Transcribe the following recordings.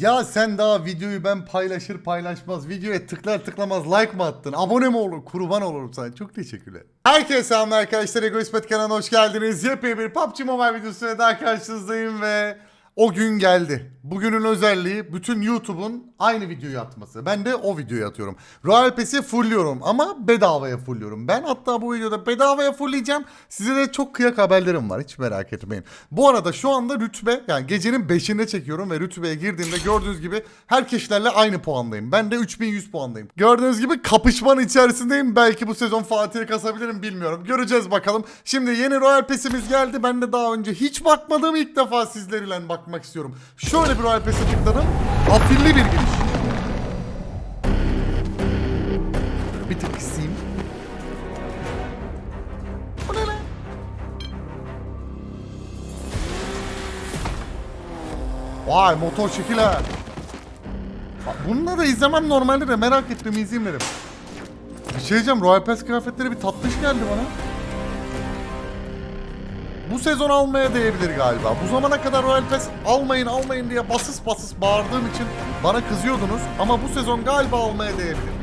Ya sen daha videoyu ben paylaşır paylaşmaz, videoya tıklar tıklamaz like mı attın? Abone mi olur? Kurban olurum sana. Çok teşekkürler. Herkese selam arkadaşlar. Egoist Pet kanalına hoş geldiniz. Yepyeni bir PUBG Mobile videosuyla daha karşınızdayım ve o gün geldi. Bugünün özelliği bütün YouTube'un aynı videoyu atması. Ben de o videoyu atıyorum. Royal Pass'i fullliyorum ama bedavaya fullliyorum. Ben hatta bu videoda bedavaya fullleyeceğim. Size de çok kıyak haberlerim var. Hiç merak etmeyin. Bu arada şu anda rütbe yani gecenin 5'inde çekiyorum ve rütbeye girdiğimde gördüğünüz gibi herkeslerle aynı puandayım. Ben de 3100 puandayım. Gördüğünüz gibi kapışmanın içerisindeyim. Belki bu sezon Fatih'e kasabilirim bilmiyorum. Göreceğiz bakalım. Şimdi yeni Royal Pass'imiz geldi. Ben de daha önce hiç bakmadığım ilk defa sizlerle bakmak istiyorum. Şöyle bir Royal Pass'e tıkladım. Afilli bir giriş. Bir tık kısayım. O ne lan? Vay motor şekil ha. Bununla da izlemem normalde de merak ettim izleyeyim dedim. Bir şey diyeceğim Royal Pass kıyafetleri bir tatlış geldi bana. Bu sezon almaya değebilir galiba. Bu zamana kadar Royal Pass almayın almayın diye basıs basıs bağırdığım için bana kızıyordunuz. Ama bu sezon galiba almaya değebilir.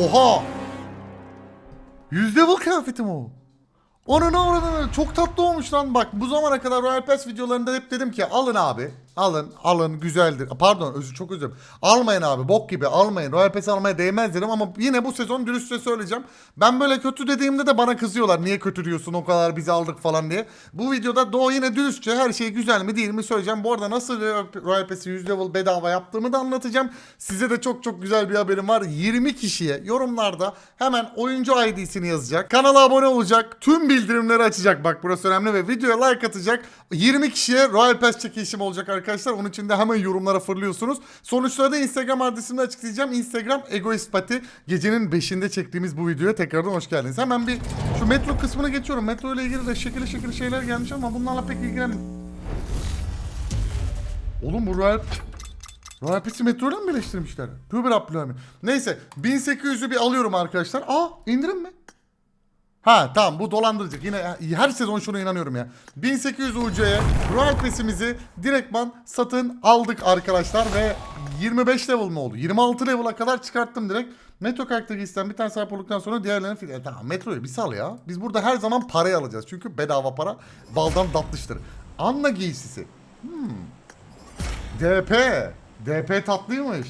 Oha! Yüz level kıyafetim o. Onun oradan çok tatlı olmuş lan bak bu zamana kadar Royal Pass videolarında hep dedim ki alın abi alın alın güzeldir. Pardon özür çok özür dilerim. almayın abi bok gibi. Almayın. Royal Pass almaya değmez dedim ama yine bu sezon dürüstçe söyleyeceğim. Ben böyle kötü dediğimde de bana kızıyorlar. Niye kötü diyorsun? O kadar bizi aldık falan diye. Bu videoda Doğu yine dürüstçe her şey güzel mi değil mi söyleyeceğim. Bu arada nasıl Royal Pass'i 100 level bedava yaptığımı da anlatacağım. Size de çok çok güzel bir haberim var. 20 kişiye yorumlarda hemen oyuncu ID'sini yazacak. Kanala abone olacak. Tüm bildirimleri açacak. Bak burası önemli ve videoya like atacak. 20 kişiye Royal Pass çekilişim olacak arkadaşlar onun için de hemen yorumlara fırlıyorsunuz sonuçları da Instagram adresimi açıklayacağım Instagram Egoist Pati gecenin 5'inde çektiğimiz bu videoya tekrardan hoş geldiniz hemen bir şu metro kısmına geçiyorum metro ile ilgili de şekilli şekilli şeyler gelmiş ama bunlarla pek ilgilenmiyorum Oğlum bu Royal Royal Pass'i metro ile mi birleştirmişler? Rabbim. Neyse 1800'ü bir alıyorum arkadaşlar. Aa indirim mi? Ha tamam bu dolandırıcı. Yine her sezon şuna inanıyorum ya. 1800 UC'ye Royal Pass'imizi direktman satın aldık arkadaşlar ve 25 level mi oldu? 26 level'a kadar çıkarttım direkt. Metro karakteristen bir tane sahip olduktan sonra diğerlerini fil... E, tamam metroyu bir sal ya. Biz burada her zaman parayı alacağız. Çünkü bedava para baldan tatlıştır. Anla giysisi. Hmm. DP. DP tatlıymış.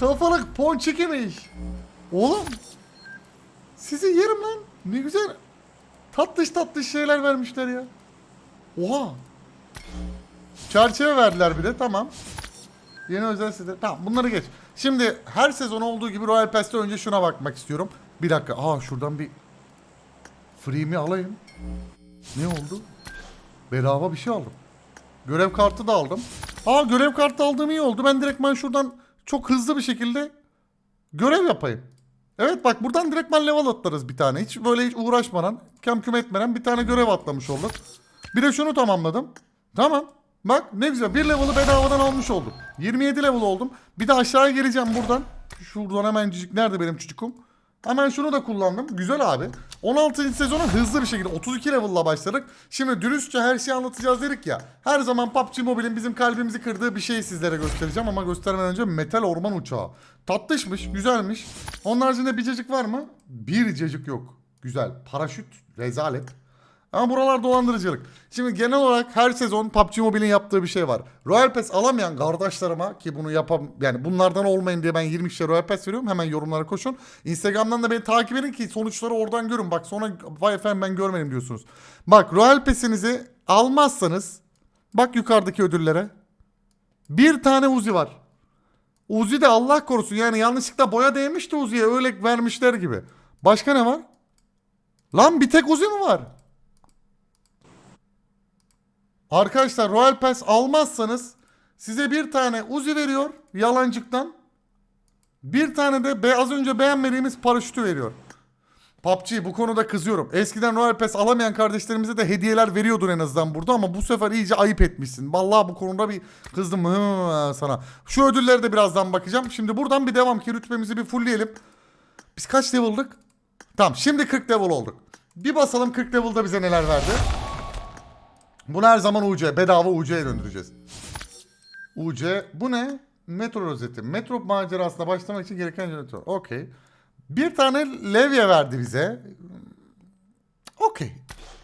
Kafalık ponçikimiş. Oğlum. Sizi yerim lan. Ne güzel. Tatlış tatlış şeyler vermişler ya. Oha. Çerçeve verdiler bir de tamam. Yeni özel site. Tamam bunları geç. Şimdi her sezon olduğu gibi Royal Pass'te önce şuna bakmak istiyorum. Bir dakika. Aa şuradan bir free'mi alayım. Ne oldu? Bedava bir şey aldım. Görev kartı da aldım. Aa görev kartı aldığım iyi oldu. Ben direktman şuradan çok hızlı bir şekilde görev yapayım. Evet bak buradan direktman level atlarız bir tane. Hiç böyle hiç uğraşmadan, kem küm etmeden bir tane görev atlamış olduk. Bir de şunu tamamladım. Tamam. Bak ne güzel bir level'ı bedavadan almış oldum. 27 level oldum. Bir de aşağıya geleceğim buradan. Şuradan hemen cicik nerede benim çocukum? Hemen şunu da kullandım. Güzel abi. 16. sezonu hızlı bir şekilde 32 level'la başladık. Şimdi dürüstçe her şeyi anlatacağız dedik ya. Her zaman PUBG Mobile'in bizim kalbimizi kırdığı bir şeyi sizlere göstereceğim ama göstermeden önce metal orman uçağı. Tatlışmış, güzelmiş. Onun haricinde bir cacık var mı? Bir cacık yok. Güzel. Paraşüt, rezalet. Ama buralar dolandırıcılık. Şimdi genel olarak her sezon PUBG Mobile'in yaptığı bir şey var. Royal Pass alamayan kardeşlerime ki bunu yapam yani bunlardan olmayın diye ben 20 kişiye Royal Pass veriyorum. Hemen yorumlara koşun. Instagram'dan da beni takip edin ki sonuçları oradan görün. Bak sonra vay efendim ben görmedim diyorsunuz. Bak Royal Pass'inizi almazsanız bak yukarıdaki ödüllere. Bir tane Uzi var. Uzi de Allah korusun yani yanlışlıkla boya değmiş de Uzi'ye öyle vermişler gibi. Başka ne var? Lan bir tek Uzi mi var? Arkadaşlar Royal Pass almazsanız size bir tane Uzi veriyor yalancıktan. Bir tane de be, az önce beğenmediğimiz paraşütü veriyor. PUBG bu konuda kızıyorum. Eskiden Royal Pass alamayan kardeşlerimize de hediyeler veriyordun en azından burada ama bu sefer iyice ayıp etmişsin. Vallahi bu konuda bir kızdım sana. Şu ödüllere de birazdan bakacağım. Şimdi buradan bir devam ki rütbemizi bir fullleyelim. Biz kaç level'dık? Tamam şimdi 40 level olduk. Bir basalım 40 level'da bize neler verdi. Bunu her zaman UC. Bedava UC'ye döndüreceğiz. UC. Bu ne? Metro rozeti. Metro macerasına başlamak için gereken jeneratör. Okey. Bir tane levye verdi bize. Okey.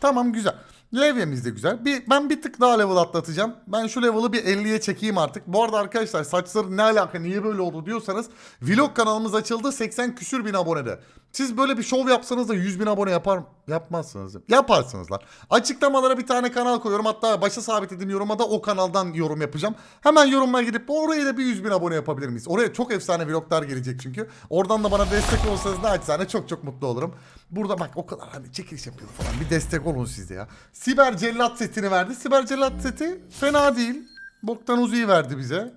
Tamam güzel. Levyemiz de güzel. Bir, ben bir tık daha level atlatacağım. Ben şu level'ı bir 50'ye çekeyim artık. Bu arada arkadaşlar saçları ne alaka niye böyle oldu diyorsanız vlog kanalımız açıldı 80 küsür bin abonede. Siz böyle bir şov yapsanız da 100 bin abone yapar yapmazsınız. Yaparsınız lan. Açıklamalara bir tane kanal koyuyorum. Hatta başa sabitlediğim yoruma da o kanaldan yorum yapacağım. Hemen yoruma gidip oraya da bir 100 bin abone yapabilir miyiz? Oraya çok efsane vloglar gelecek çünkü. Oradan da bana destek olsanız naçizane çok çok mutlu olurum. Burada bak o kadar hani çekiliş yapıyoruz falan. Bir destek olun siz de ya. Siber Cellat setini verdi. Siber Cellat seti fena değil. Boktan Uzi'yi verdi bize.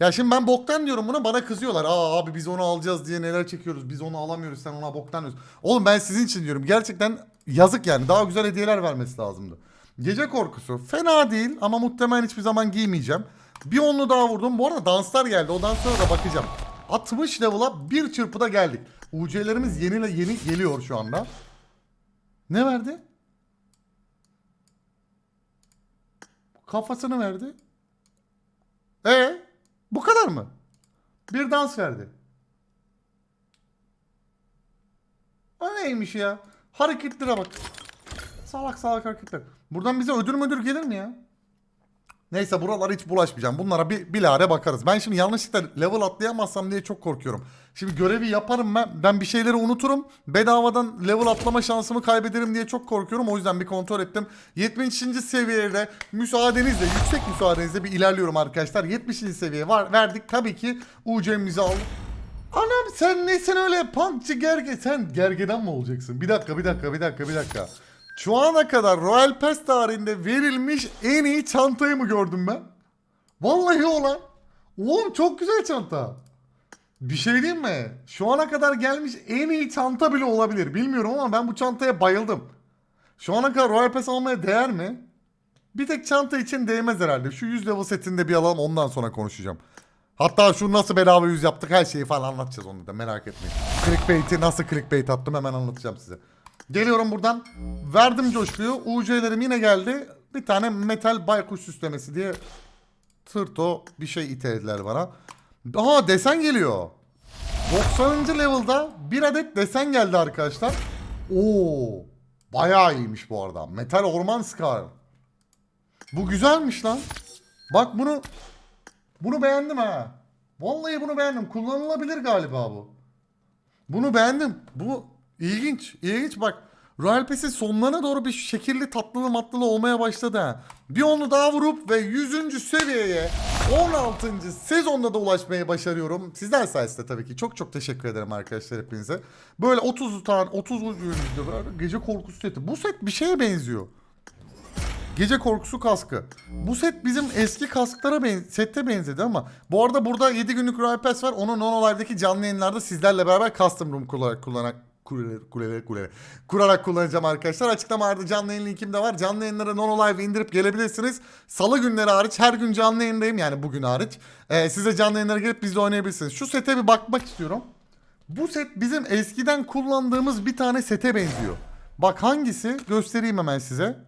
Ya şimdi ben boktan diyorum buna bana kızıyorlar. Aa abi biz onu alacağız diye neler çekiyoruz. Biz onu alamıyoruz sen ona boktan diyorsun. Oğlum ben sizin için diyorum. Gerçekten yazık yani. Daha güzel hediyeler vermesi lazımdı. Gece korkusu fena değil ama muhtemelen hiçbir zaman giymeyeceğim. Bir onlu daha vurdum. Bu arada danslar geldi. O danslara da bakacağım. 60 level'a bir çırpıda geldik. UC'lerimiz yeni yeni geliyor şu anda. Ne verdi? Kafasını verdi. E bu kadar mı? Bir dans verdi. O neymiş ya? Hareketlere bak. Salak salak hareketler. Buradan bize ödül müdür gelir mi ya? Neyse buralara hiç bulaşmayacağım. Bunlara bir bilare bakarız. Ben şimdi yanlışlıkla level atlayamazsam diye çok korkuyorum. Şimdi görevi yaparım ben. Ben bir şeyleri unuturum. Bedavadan level atlama şansımı kaybederim diye çok korkuyorum. O yüzden bir kontrol ettim. 70. seviyede müsaadenizle, yüksek müsaadenizle bir ilerliyorum arkadaşlar. 70. seviyeye var, verdik. Tabii ki UC'mizi aldık. Anam sen nesin öyle punkçı gerge sen gergeden mi olacaksın? Bir dakika bir dakika bir dakika bir dakika. Şu ana kadar Royal Pass tarihinde verilmiş en iyi çantayı mı gördüm ben? Vallahi o lan. Oğlum çok güzel çanta. Bir şey diyeyim mi? Şu ana kadar gelmiş en iyi çanta bile olabilir. Bilmiyorum ama ben bu çantaya bayıldım. Şu ana kadar Royal Pass almaya değer mi? Bir tek çanta için değmez herhalde. Şu 100 level setinde bir alalım ondan sonra konuşacağım. Hatta şu nasıl bedava yüz yaptık her şeyi falan anlatacağız onu da merak etmeyin. Clickbait'i nasıl clickbait attım hemen anlatacağım size. Geliyorum buradan. Verdim coşkuyu. UC'lerim yine geldi. Bir tane metal baykuş süslemesi diye tırto bir şey itelediler bana. Aha desen geliyor. 90. level'da bir adet desen geldi arkadaşlar. Oo, bayağı iyiymiş bu arada. Metal orman scar. Bu güzelmiş lan. Bak bunu bunu beğendim ha. Vallahi bunu beğendim. Kullanılabilir galiba bu. Bunu beğendim. Bu ilginç. İlginç bak. Royal Pass'in sonlarına doğru bir şekilli tatlılı matlılı olmaya başladı. Bir onu daha vurup ve 100. seviyeye 16. sezonda da ulaşmayı başarıyorum. Sizler sayesinde tabii ki. Çok çok teşekkür ederim arkadaşlar hepinize. Böyle 30 tane 30 üründe gece korkusu seti. Bu set bir şeye benziyor. Gece korkusu kaskı. Bu set bizim eski kasklara ben sette benzedi ama bu arada burada 7 günlük Royal Pass var. Onu Nono Live'deki canlı yayınlarda sizlerle beraber custom room kullanarak kuleleri, kuleleri, kuleleri, kurarak kullanacağım arkadaşlar. Açıklamalarda canlı yayın linkim de var. Canlı yayınlara Nono Live indirip gelebilirsiniz. Salı günleri hariç her gün canlı yayındayım yani bugün hariç. Ee, size canlı yayınlara gelip bizle oynayabilirsiniz. Şu sete bir bakmak istiyorum. Bu set bizim eskiden kullandığımız bir tane sete benziyor. Bak hangisi? Göstereyim hemen size.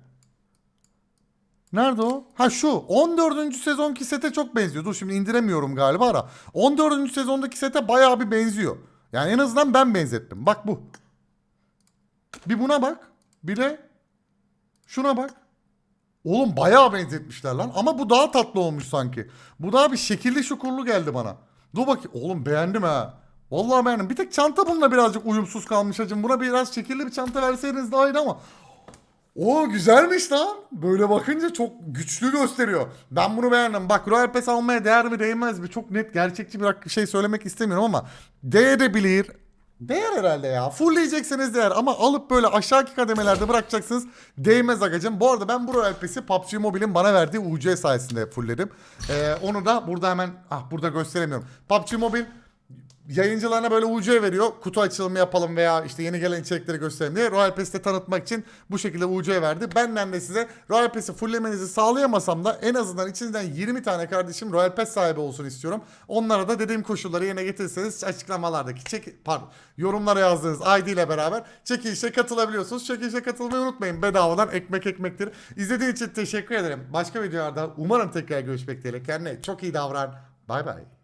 Nerede o? Ha şu 14. sezonki sete çok benziyor. Dur şimdi indiremiyorum galiba ara. 14. sezondaki sete bayağı bir benziyor. Yani en azından ben benzettim. Bak bu. Bir buna bak. Bir de şuna bak. Oğlum bayağı benzetmişler lan. Ama bu daha tatlı olmuş sanki. Bu daha bir şekilli şukurlu geldi bana. Dur bakayım. Oğlum beğendim ha. Vallahi beğendim. Bir tek çanta bununla birazcık uyumsuz kalmış hacım. Buna biraz şekilli bir çanta verseydiniz daha iyi ama. O güzelmiş lan. Böyle bakınca çok güçlü gösteriyor. Ben bunu beğendim. Bak Royal Pass almaya değer mi değmez mi? Çok net gerçekçi bir şey söylemek istemiyorum ama değebilir. Değer herhalde ya. Fullleyecekseniz değer ama alıp böyle aşağıki kademelerde bırakacaksınız. Değmez agacım. Bu arada ben bu Royal Pass'i PUBG Mobile'in bana verdiği UC sayesinde fullledim. Ee, onu da burada hemen ah burada gösteremiyorum. PUBG Mobile yayıncılarına böyle UC veriyor. Kutu açılımı yapalım veya işte yeni gelen içerikleri gösterelim diye. Royal Pass'te tanıtmak için bu şekilde UC verdi. Benden de size Royal Pass'i fulllemenizi sağlayamasam da en azından içinizden 20 tane kardeşim Royal Pass sahibi olsun istiyorum. Onlara da dediğim koşulları yerine getirirseniz açıklamalardaki çek pardon yorumlara yazdığınız ID ile beraber çekilişe katılabiliyorsunuz. Çekilişe katılmayı unutmayın. Bedavadan ekmek ekmektir. İzlediğiniz için teşekkür ederim. Başka videolarda umarım tekrar görüşmek dileğiyle. Kendine çok iyi davran. Bay bay.